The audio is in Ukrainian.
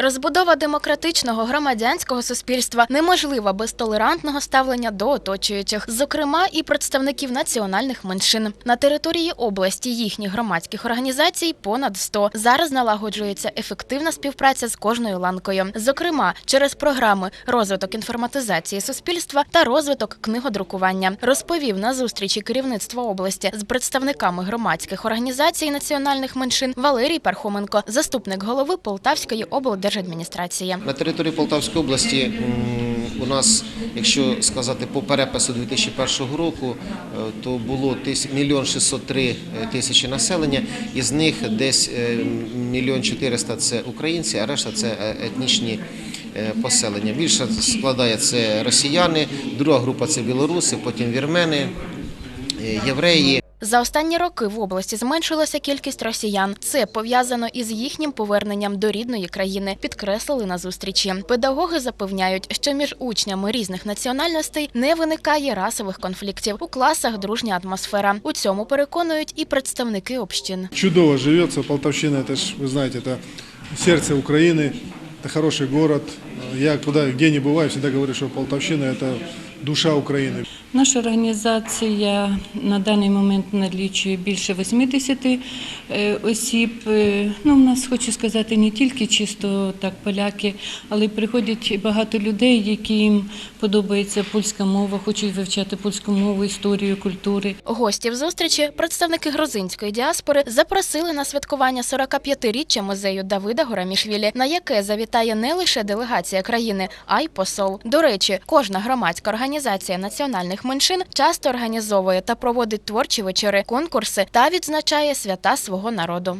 Розбудова демократичного громадянського суспільства неможлива без толерантного ставлення до оточуючих, зокрема і представників національних меншин. На території області їхніх громадських організацій понад 100. Зараз налагоджується ефективна співпраця з кожною ланкою, зокрема через програми розвиток інформатизації суспільства та розвиток книгодрукування. Розповів на зустрічі керівництва області з представниками громадських організацій національних меншин Валерій Пархоменко, заступник голови Полтавської облдержадміністрації. На території Полтавської області у нас, якщо сказати по перепису 2001 року, е, то було тис- мільйон 603 тисячі населення, із них десь е, мільйон 400 – це українці, а решта – це е, етнічні е, поселення. Більше складає це росіяни, друга група – це білоруси, потім вірмени, е, євреї. За останні роки в області зменшилася кількість росіян. Це пов'язано із їхнім поверненням до рідної країни. Підкреслили на зустрічі. Педагоги запевняють, що між учнями різних національностей не виникає расових конфліктів. У класах дружня атмосфера. У цьому переконують і представники общин. Чудово живется. Полтавщина, это ж, вы знаете, это сердце Украины, это хороший город. Я куда, где не бываю, всегда говорю, что Полтавщина – это душа Украины. Наша організація на даний момент налічує більше 80 е, осіб. Е, Ну, в нас хочу сказати не тільки чисто так поляки, але приходять багато людей, яким подобається польська мова, хочуть вивчати польську мову, історію, культури. Гостів зустрічі, представники грузинської діаспори, запросили на святкування 45-річчя музею Давида Горамішвілі, на яке завітає не лише делегація країни, а й посол. До речі, кожна громадська організація національних меншин часто організовує та проводить творчі вечори, конкурси та відзначає свята свого народу.